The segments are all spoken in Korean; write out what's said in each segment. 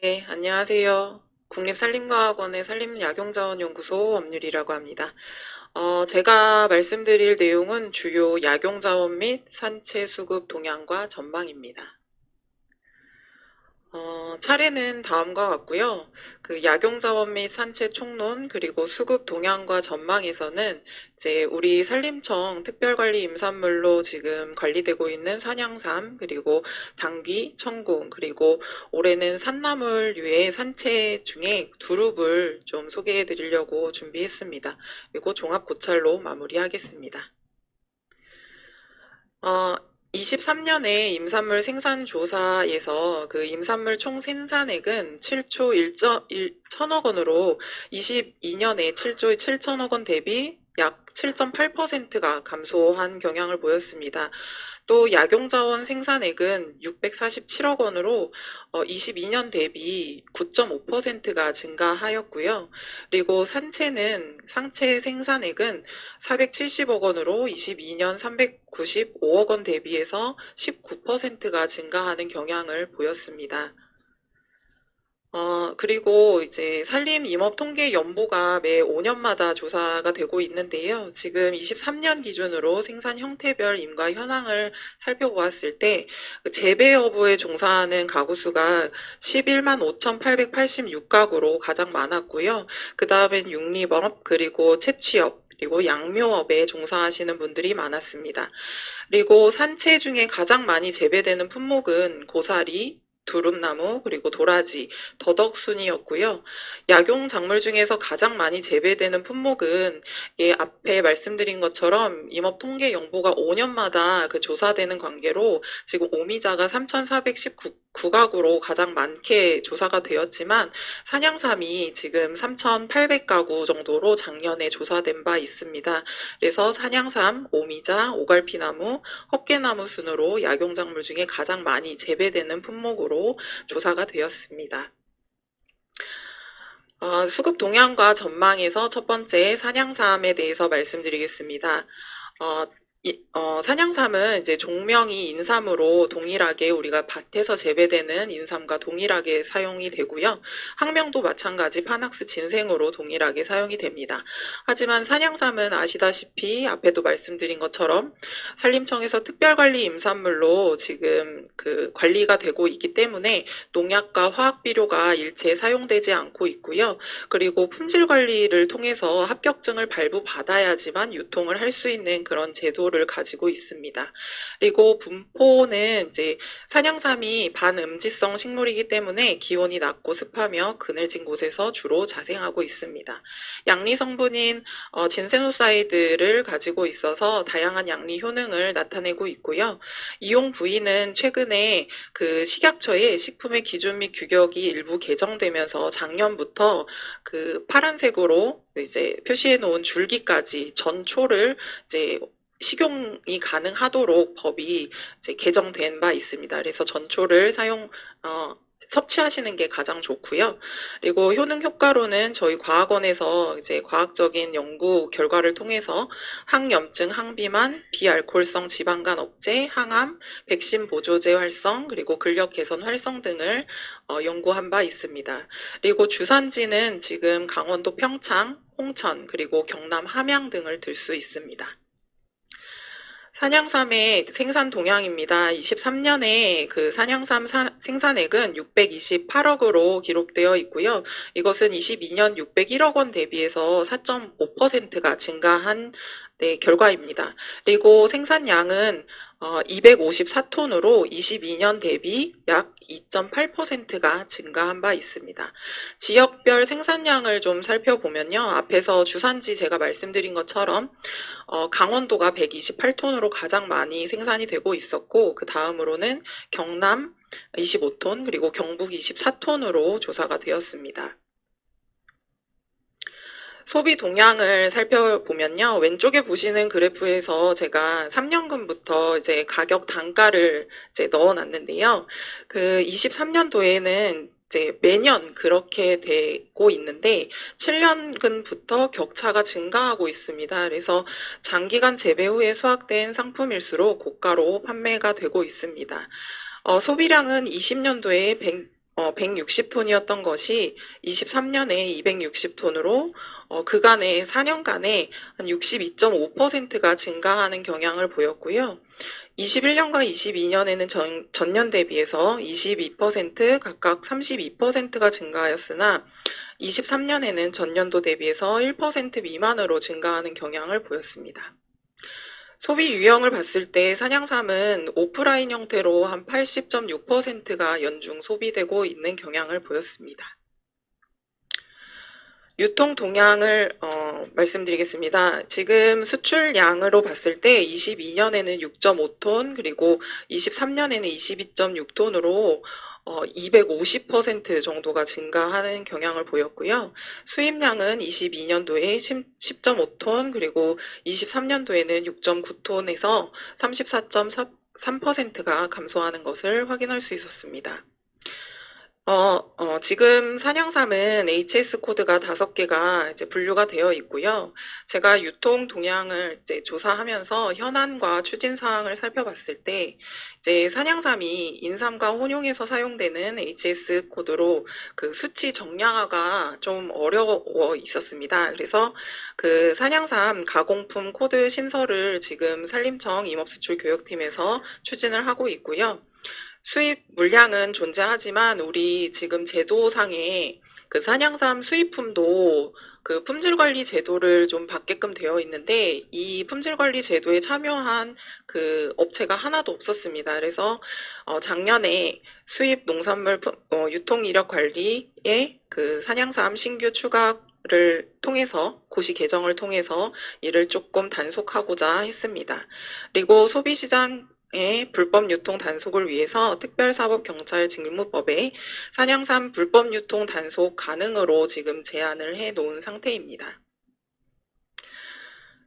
네, 안녕하세요. 국립산림과학원의 산림약용자원연구소 엄유리라고 합니다. 어, 제가 말씀드릴 내용은 주요 약용자원 및 산채 수급 동향과 전망입니다. 어, 차례는 다음과 같고요. 그 약용자원 및 산채 총론 그리고 수급 동향과 전망에서는 이제 우리 산림청 특별관리 임산물로 지금 관리되고 있는 산양삼 그리고 당귀, 청궁 그리고 올해는 산나물류의 산채 중에 두릅을 좀 소개해 드리려고 준비했습니다. 그리고 종합 고찰로 마무리하겠습니다. 어, 23년에 임산물 생산 조사에서 그 임산물 총 생산액은 7조 1천억 원으로 22년에 7조 7천억 원 대비 약 7.8%가 감소한 경향을 보였습니다. 또 약용자원 생산액은 647억 원으로 22년 대비 9.5%가 증가하였고요. 그리고 산채는 상채 생산액은 470억 원으로 22년 395억 원 대비해서 19%가 증가하는 경향을 보였습니다. 어, 그리고 이제 산림 임업 통계 연보가 매 5년마다 조사가 되고 있는데요. 지금 23년 기준으로 생산 형태별 임과 현황을 살펴보았을 때그 재배 여부에 종사하는 가구 수가 11만 5,886가구로 가장 많았고요. 그 다음엔 육립업, 그리고 채취업, 그리고 양묘업에 종사하시는 분들이 많았습니다. 그리고 산채 중에 가장 많이 재배되는 품목은 고사리, 두릅나무, 그리고 도라지, 더덕 순이었고요. 약용 작물 중에서 가장 많이 재배되는 품목은 예, 앞에 말씀드린 것처럼 임업 통계 연보가 5년마다 그 조사되는 관계로 지금 오미자가 3,419 가구로 가장 많게 조사가 되었지만 산양삼이 지금 3,800가구 정도로 작년에 조사된 바 있습니다. 그래서 산양삼, 오미자, 오갈피나무, 헛개나무 순으로 약용 작물 중에 가장 많이 재배되는 품목으로 조사가 되었습니다. 어, 수급 동향과 전망에서 첫 번째 산양삼에 대해서 말씀드리겠습니다. 어, 이, 어, 산양삼은 이제 종명이 인삼으로 동일하게 우리가 밭에서 재배되는 인삼과 동일하게 사용이 되고요. 학명도 마찬가지 파낙스 진생으로 동일하게 사용이 됩니다. 하지만 산양삼은 아시다시피 앞에도 말씀드린 것처럼 산림청에서 특별관리 임산물로 지금 그 관리가 되고 있기 때문에 농약과 화학 비료가 일체 사용되지 않고 있고요. 그리고 품질 관리를 통해서 합격증을 발부받아야지만 유통을 할 수 있는 그런 제도 를 가지고 있습니다. 그리고 분포는 이제 산양삼이 반음지성 식물이기 때문에 기온이 낮고 습하며 그늘진 곳에서 주로 자생하고 있습니다. 양리 성분인 어, 진세노사이드를 가지고 있어서 다양한 양리 효능을 나타내고 있고요. 이용 부위는 최근에 그 식약처의 식품의 기준 및 규격이 일부 개정되면서 작년부터 그 파란색으로 이제 표시해 놓은 줄기까지 전초를 이제 식용이 가능하도록 법이 이제 개정된 바 있습니다. 그래서 전초를 사용 어, 섭취하시는 게 가장 좋고요. 그리고 효능 효과로는 저희 과학원에서 이제 과학적인 연구 결과를 통해서 항염증, 항비만, 비알코올성 지방간 억제, 항암, 백신 보조제 활성, 그리고 근력 개선 활성 등을 어, 연구한 바 있습니다. 그리고 주산지는 지금 강원도 평창, 홍천, 그리고 경남 함양 등을 들 수 있습니다. 산양삼의 생산 동향입니다. 23년에 그 산양삼 사- 생산액은 628억으로 기록되어 있고요. 이것은 22년 601억 원 대비해서 4.5%가 증가한 네, 결과입니다. 그리고 생산량은 어, 254톤으로 22년 대비 약 2.8%가 증가한 바 있습니다. 지역별 생산량을 좀 살펴보면요. 앞에서 주산지 제가 말씀드린 것처럼 어, 강원도가 128톤으로 가장 많이 생산이 되고 있었고 그 다음으로는 경남 25톤 그리고 경북 24톤으로 조사가 되었습니다. 소비 동향을 살펴보면요. 왼쪽에 보시는 그래프에서 제가 3년근부터 이제 가격 단가를 이제 넣어 놨는데요. 그 23년도에는 이제 매년 그렇게 되고 있는데 7년근부터 격차가 증가하고 있습니다. 그래서 장기간 재배 후에 수확된 상품일수록 고가로 판매가 되고 있습니다. 어, 소비량은 20년도에 100, 어, 160톤이었던 것이 23년에 260톤으로 어, 그간의 4년간에 한 62.5%가 증가하는 경향을 보였고요. 21년과 22년에는 전, 전년 대비해서 22% 각각 32%가 증가하였으나 23년에는 전년도 대비해서 1% 미만으로 증가하는 경향을 보였습니다. 소비 유형을 봤을 때 산양삼은 오프라인 형태로 한 80.6%가 연중 소비되고 있는 경향을 보였습니다. 유통 동향을 어, 말씀드리겠습니다. 지금 수출량으로 봤을 때 22년에는 6.5톤 그리고 23년에는 22.6톤으로 어, 250% 정도가 증가하는 경향을 보였고요. 수입량은 22년도에 10.5톤 그리고 23년도에는 6.9톤에서 34.3%가 감소하는 것을 확인할 수 있었습니다. 어, 어, 지금 산양삼은 HS 코드가 다섯 개가 이제 분류가 되어 있고요. 제가 유통 동향을 이제 조사하면서 현안과 추진 사항을 살펴봤을 때 이제 산양삼이 인삼과 혼용해서 사용되는 HS 코드로 그 수치 정량화가 좀 어려워 있었습니다. 그래서 그 산양삼 가공품 코드 신설을 지금 산림청 임업수출 교육팀에서 추진을 하고 있고요. 수입 물량은 존재하지만 우리 지금 제도상에 그 산양삼 수입품도 그 품질 관리 제도를 좀 받게끔 되어 있는데 이 품질 관리 제도에 참여한 그 업체가 하나도 없었습니다. 그래서 어 작년에 수입 농산물 품- 어 유통 이력 관리에 그 산양삼 신규 추가 를 통해서 고시 개정을 통해서 이를 조금 단속하고자 했습니다. 그리고 소비시장 의 불법 유통 단속을 위해서 특별사법경찰 직무법에 산양삼 불법 유통 단속 가능으로 지금 제안을 해 놓은 상태입니다.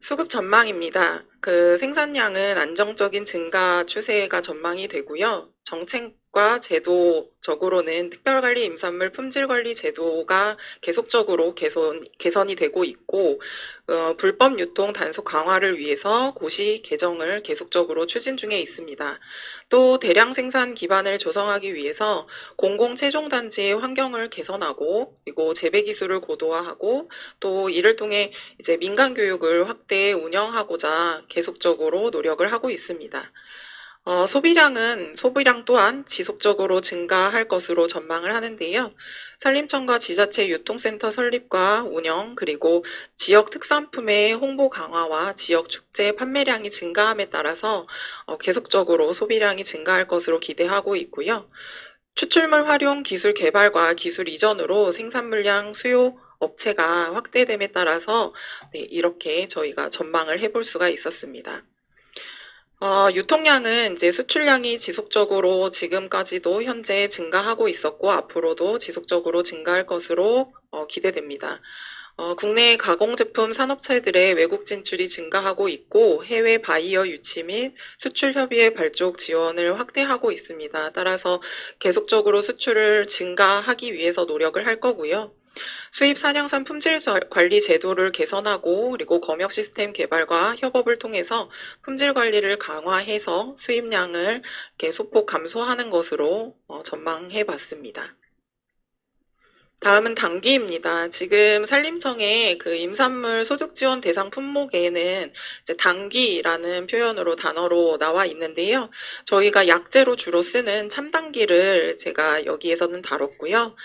수급 전망입니다. 그 생산량은 안정적인 증가 추세가 전망이 되고요. 정책과 제도적으로는 특별관리 임산물 품질관리 제도가 계속적으로 개선, 개선이 되고 있고 어, 불법 유통 단속 강화를 위해서 고시 개정을 계속적으로 추진 중에 있습니다. 또 대량 생산 기반을 조성하기 위해서 공공 최종 단지의 환경을 개선하고 그리고 재배 기술을 고도화하고 또 이를 통해 이제 민간 교육을 확대 운영하고자 계속적으로 노력을 하고 있습니다. 어, 소비량은 소비량 또한 지속적으로 증가할 것으로 전망을 하는데요. 산림청과 지자체 유통센터 설립과 운영 그리고 지역 특산품의 홍보 강화와 지역 축제 판매량이 증가함에 따라서 어, 계속적으로 소비량이 증가할 것으로 기대하고 있고요. 추출물 활용 기술 개발과 기술 이전으로 생산 물량 수요 업체가 확대됨에 따라서 네, 이렇게 저희가 전망을 해볼 수가 있었습니다. 어, 유통량은 이제 수출량이 지속적으로 지금까지도 현재 증가하고 있었고 앞으로도 지속적으로 증가할 것으로 어, 기대됩니다. 어, 국내 가공 제품 산업체들의 외국 진출이 증가하고 있고 해외 바이어 유치 및 수출 협의회 발족 지원을 확대하고 있습니다. 따라서 계속적으로 수출을 증가하기 위해서 노력을 할 거고요. 수입 산양산 품질 저- 관리 제도를 개선하고 그리고 검역 시스템 개발과 협업을 통해서 품질 관리를 강화해서 수입량을 이렇게 소폭 감소하는 것으로 어, 전망해 봤습니다. 다음은 당귀입니다. 지금 산림청의 그 임산물 소득 지원 대상 품목에는 이제 당귀라는 표현으로 단어로 나와 있는데요. 저희가 약재로 주로 쓰는 참당귀를 제가 여기에서는 다뤘고요.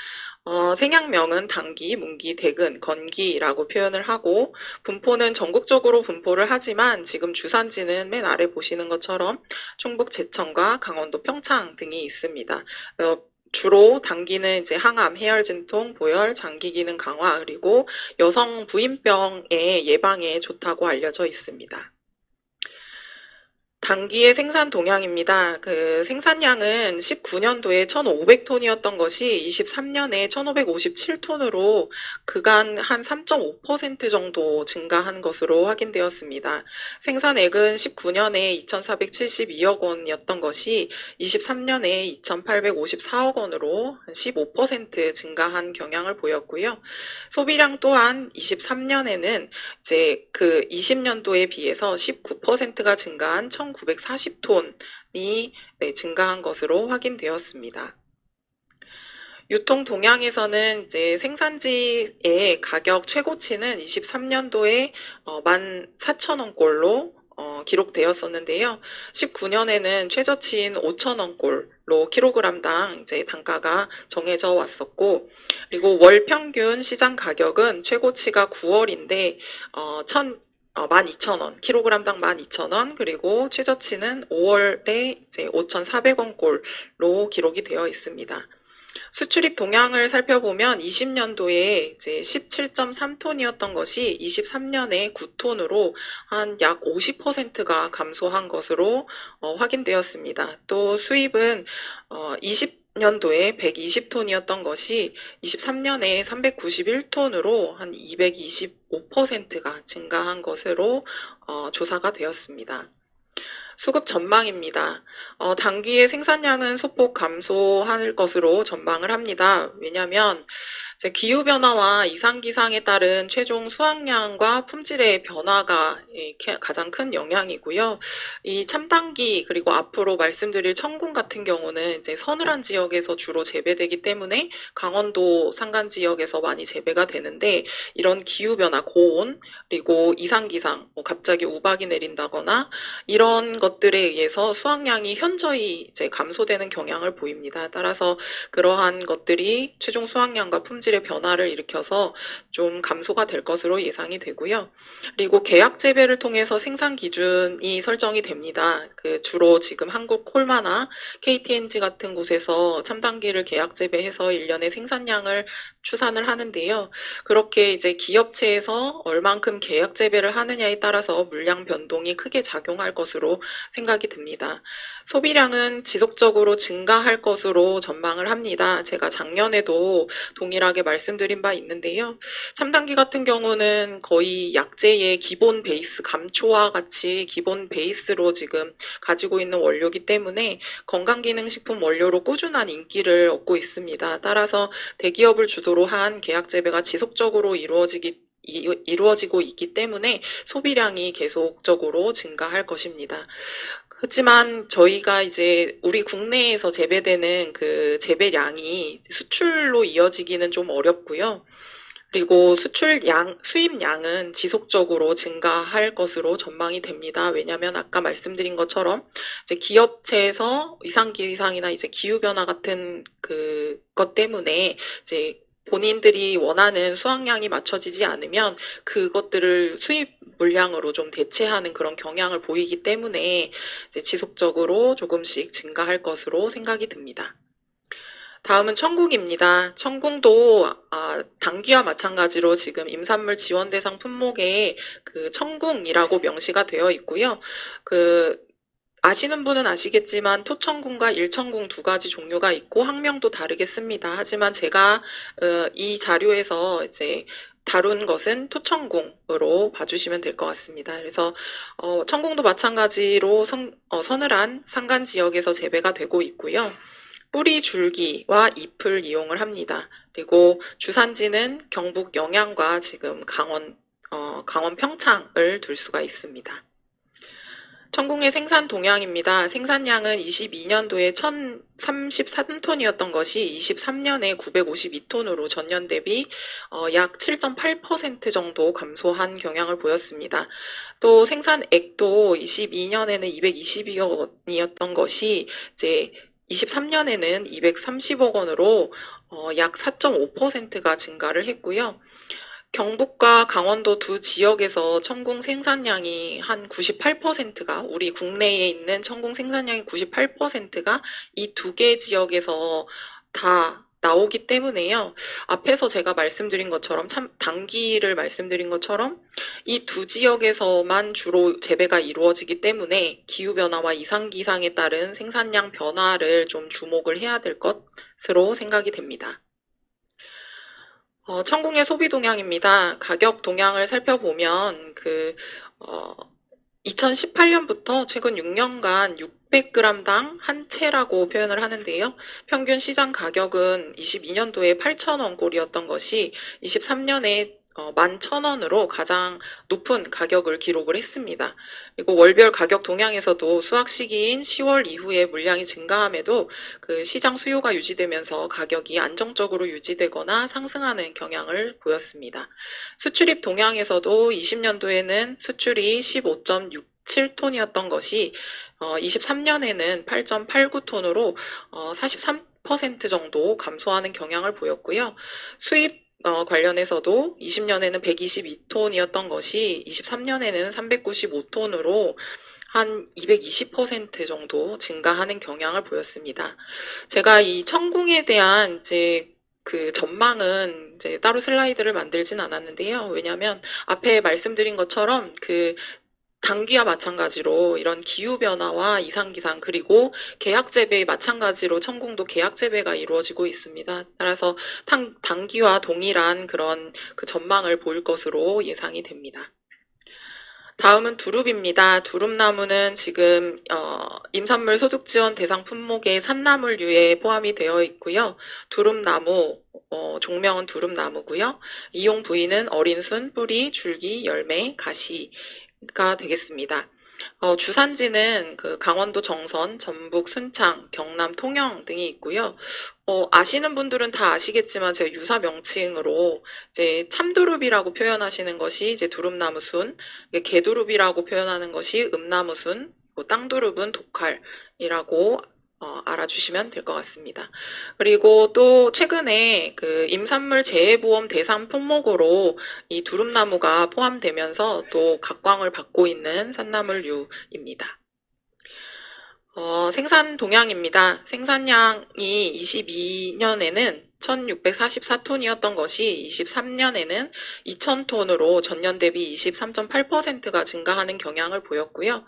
어, 생양명은 당귀, 문귀, 대근, 건기라고 표현을 하고 분포는 전국적으로 분포를 하지만 지금 주산지는 맨 아래 보시는 것처럼 충북 제천과 강원도 평창 등이 있습니다. 어, 주로 당기는 이제 항암, 해열 진통, 보열, 장기 기능 강화 그리고 여성 부인병의 예방에 좋다고 알려져 있습니다. 당기의 생산 동향입니다. 그 생산량은 19년도에 1,500톤이었던 것이 23년에 1,557톤으로 그간 한 3.5% 정도 증가한 것으로 확인되었습니다. 생산액은 19년에 2,472억 원이었던 것이 23년에 2,854억 원으로 한15% 증가한 경향을 보였고요. 소비량 또한 23년에는 이제 그 20년도에 비해서 19%가 증가한 1,940톤이 네, 증가한 것으로 확인되었습니다. 유통 동향에서는 이제 생산지의 가격 최고치는 23년도에 어, 14,000원꼴로 어, 기록되었었는데요. 19년에는 최저치인 5,000원꼴로 킬로그램당 이제 단가가 정해져 왔었고, 그리고 월 평균 시장 가격은 최고치가 9월인데, 어, 1,000, 어, 12,000원, 킬로그램당 12,000원, 그리고 최저치는 5월에 이제 5,400원 꼴로 기록이 되어 있습니다. 수출입 동향을 살펴보면 20년도에 이제 17.3톤이었던 것이 23년에 9톤으로 한 약 50%가 감소한 것으로 어, 확인되었습니다. 또 수입은 어, 20 년도에 120톤이었던 것이 23년에 391톤으로 한 225%가 증가한 것으로 어, 조사가 되었습니다. 수급 전망입니다. 어, 당귀의 생산량은 소폭 감소할 것으로 전망을 합니다. 왜냐하면 이제 기후 변화와 이상 기상에 따른 최종 수확량과 품질의 변화가 예, 게- 가장 큰 영향이고요. 이 참당귀 그리고 앞으로 말씀드릴 청군 같은 경우는 이제 서늘한 지역에서 주로 재배되기 때문에 강원도 산간 지역에서 많이 재배가 되는데 이런 기후 변화, 고온 그리고 이상 기상, 뭐 갑자기 우박이 내린다거나 이런 것들에 의해서 수확량이 현저히 이제 감소되는 경향을 보입니다. 따라서 그러한 것들이 최종 수확량과 품질 의 변화를 일으켜서 좀 감소가 될 것으로 예상이 되고요. 그리고 계약 재배를 통해서 생산 기준이 설정이 됩니다. 그 주로 지금 한국 콜마나 KTNG 같은 곳에서 참당기를 계약 재배해서 1년의 생산량을 추산을 하는데요. 그렇게 이제 기업체에서 얼만큼 계약 재배를 하느냐에 따라서 물량 변동이 크게 작용할 것으로 생각이 듭니다. 소비량은 지속적으로 증가할 것으로 전망을 합니다. 제가 작년에도 동일하게 말씀드린 바 있는데요. 참당기 같은 경우는 거의 약재의 기본 베이스 감초와 같이 기본 베이스로 지금 가지고 있는 원료이기 때문에 건강기능식품 원료로 꾸준한 인기를 얻고 있습니다. 따라서 대기업을 주도로 한 계약 재배가 지속적으로 이루어지기 이- 이루어지고 있기 때문에 소비량이 계속적으로 증가할 것입니다. 그렇지만 저희가 이제 우리 국내에서 재배되는 그 재배량이 수출로 이어지기는 좀 어렵고요. 그리고 수출량, 수입량은 지속적으로 증가할 것으로 전망이 됩니다. 왜냐하면 아까 말씀드린 것처럼 이제 기업체에서 이상 기상이나 이제 기후 변화 같은 그것 때문에 이제 본인들이 원하는 수확량이 맞춰지지 않으면 그것들을 수입 물량으로 좀 대체하는 그런 경향을 보이기 때문에 지속적으로 조금씩 증가할 것으로 생각이 듭니다. 다음은 청국입니다. 청궁도 아, 당귀와 마찬가지로 지금 임산물 지원 대상 품목에 그 청궁이라고 명시가 되어 있고요. 그 아시는 분은 아시겠지만 토청궁과 일청궁 두 가지 종류가 있고 학명도 다르겠습니다. 하지만 제가 어, 이 자료에서 이제 다룬 것은 토청궁으로 봐주시면 될 것 같습니다. 그래서 어, 청궁도 마찬가지로 성- 어, 서늘한 산간 지역에서 재배가 되고 있고요. 뿌리 줄기와 잎을 이용을 합니다. 그리고 주산지는 경북 영양과 지금 강원 어, 강원 평창을 둘 수가 있습니다. 천궁의 생산 동향입니다. 생산량은 22년도에 1033톤이었던 것이 23년에 952톤으로 전년 대비 어, 약 7.8% 정도 감소한 경향을 보였습니다. 또 생산액도 22년에는 222억 원이었던 것이 이제 23년에는 230억 원으로 어, 약 4.5%가 증가를 했고요. 경북과 강원도 두 지역에서 청궁 생산량이 한 98%가 우리 국내에 있는 청궁 생산량의 98%가 이 두 개 지역에서 다 나오기 때문에요. 앞에서 제가 말씀드린 것처럼 참 단기를 말씀드린 것처럼 이 두 지역에서만 주로 재배가 이루어지기 때문에 기후 변화와 이상 기상에 따른 생산량 변화를 좀 주목을 해야 될 것으로 생각이 됩니다. 어, 천궁의 소비 동향입니다. 가격 동향을 살펴보면 그 어, 2018년부터 최근 6년간 600g당 한 채라고 표현을 하는데요. 평균 시장 가격은 22년도에 8,000원 꼴이었던 것이 23년에 어, 11,000원으로 가장 높은 가격을 기록을 했습니다. 그리고 월별 가격 동향에서도 수확 시기인 10월 이후에 물량이 증가함에도 그 시장 수요가 유지되면서 가격이 안정적으로 유지되거나 상승하는 경향을 보였습니다. 수출입 동향에서도 20년도에는 수출이 15.67톤이었던 것이 어, 23년에는 8.89톤으로 어, 43% 정도 감소하는 경향을 보였고요. 수입 어, 관련해서도 20년에는 122톤이었던 것이 23년에는 395톤으로 한 220% 정도 증가하는 경향을 보였습니다. 제가 이 천궁에 대한 이제 그 전망은 이제 따로 슬라이드를 만들진 않았는데요. 왜냐하면 앞에 말씀드린 것처럼 그 단기와 마찬가지로 이런 기후 변화와 이상 기상 그리고 계약 재배 마찬가지로 천궁도 계약 재배가 이루어지고 있습니다. 따라서 단, 단기와 동일한 그런 그 전망을 보일 것으로 예상이 됩니다. 다음은 두릅입니다. 두릅나무는 지금 어, 임산물 소득 지원 대상 품목의 산나물류에 포함이 되어 있고요. 두릅나무 어, 종명은 두릅나무고요. 이용 부위는 어린 순, 뿌리, 줄기, 열매, 가시 가 되겠습니다. 어, 주산지는 그 강원도 정선, 전북 순창, 경남 통영 등이 있고요. 어, 아시는 분들은 다 아시겠지만 제가 유사 명칭으로 이제 참두릅이라고 표현하시는 것이 이제 두릅나무순, 개두릅이라고 표현하는 것이 음나무순, 뭐 땅두릅은 독칼이라고 어, 알아주시면 될 것 같습니다. 그리고 또 최근에 그 임산물 재해보험 대상 품목으로 이 두릅나무가 포함되면서 또 각광을 받고 있는 산나물류입니다. 어, 생산 동향입니다. 생산량이 22년에는 1644톤이었던 것이 23년에는 2000톤으로 전년 대비 23.8%가 증가하는 경향을 보였고요.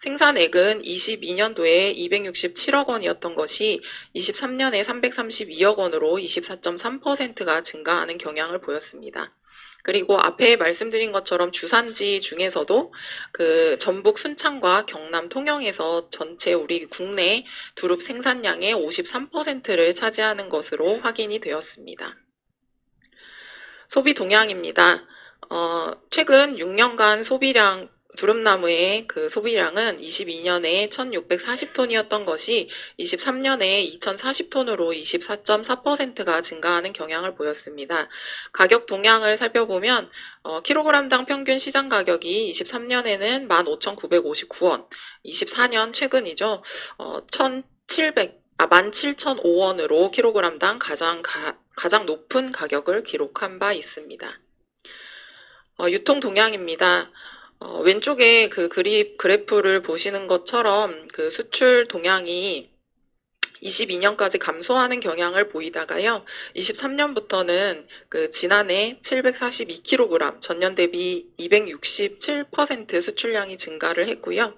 생산액은 22년도에 267억 원이었던 것이 23년에 332억 원으로 24.3%가 증가하는 경향을 보였습니다. 그리고 앞에 말씀드린 것처럼 주산지 중에서도 그 전북 순창과 경남 통영에서 전체 우리 국내 두릅 생산량의 53%를 차지하는 것으로 확인이 되었습니다. 소비 동향입니다. 어, 최근 6년간 소비량 두릅나무의 그 소비량은 22년에 1640톤이었던 것이 23년에 2040톤으로 24.4%가 증가하는 경향을 보였습니다. 가격 동향을 살펴보면 어, 킬로그램당 평균 시장 가격이 23년에는 15,959원, 24년 최근이죠. 어, 1,700 아, 17,005원으로 킬로그램당 가장 가, 가장 높은 가격을 기록한 바 있습니다. 어, 유통 동향입니다. 어, 왼쪽에 그 그립, 그래프를 보시는 것처럼 그 수출 동향이 22년까지 감소하는 경향을 보이다가요. 23년부터는 그 지난해 742kg, 전년 대비 267% 수출량이 증가를 했고요.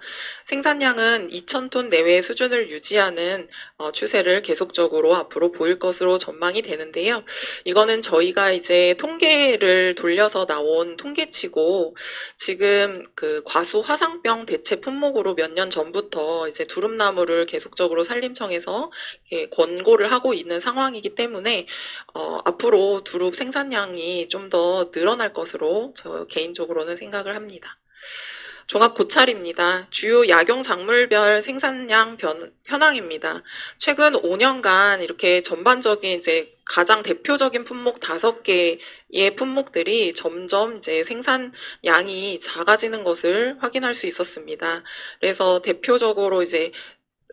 생산량은 2,000톤 내외 수준을 유지하는 어, 추세를 계속적으로 앞으로 보일 것으로 전망이 되는데요. 이거는 저희가 이제 통계를 돌려서 나온 통계치고 지금 그 과수 화상병 대체 품목으로 몇 년 전부터 이제 두릅나무를 계속적으로 산림청에서 예, 권고를 하고 있는 상황이기 때문에 어, 앞으로 두릅 생산량이 좀 더 늘어날 것으로 저 개인적으로는 생각을 합니다. 종합 고찰입니다. 주요 약용 작물별 생산량 변, 현황입니다. 최근 5년간 이렇게 전반적인 이제 가장 대표적인 품목 다섯 개의 품목들이 점점 이제 생산량이 작아지는 것을 확인할 수 있었습니다. 그래서 대표적으로 이제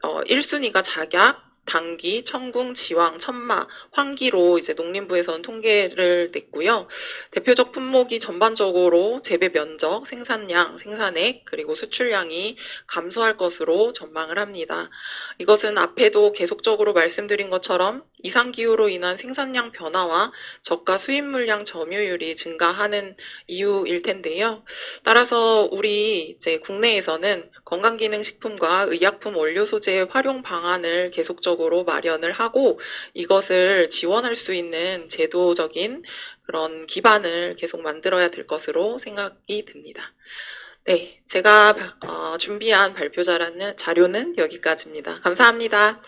어, 1순위가 작약, 당귀, 청궁, 지왕, 천마, 황기로 이제 농림부에서는 통계를 냈고요. 대표적 품목이 전반적으로 재배 면적, 생산량, 생산액, 그리고 수출량이 감소할 것으로 전망을 합니다. 이것은 앞에도 계속적으로 말씀드린 것처럼 이상기후로 인한 생산량 변화와 저가 수입 물량 점유율이 증가하는 이유일 텐데요. 따라서 우리 이제 국내에서는 건강기능식품과 의약품 원료 소재 활용 방안을 계속적으로 마련을 하고 이것을 지원할 수 있는 제도적인 그런 기반을 계속 만들어야 될 것으로 생각이 듭니다. 네, 제가 어, 준비한 발표 자료는 여기까지입니다. 감사합니다.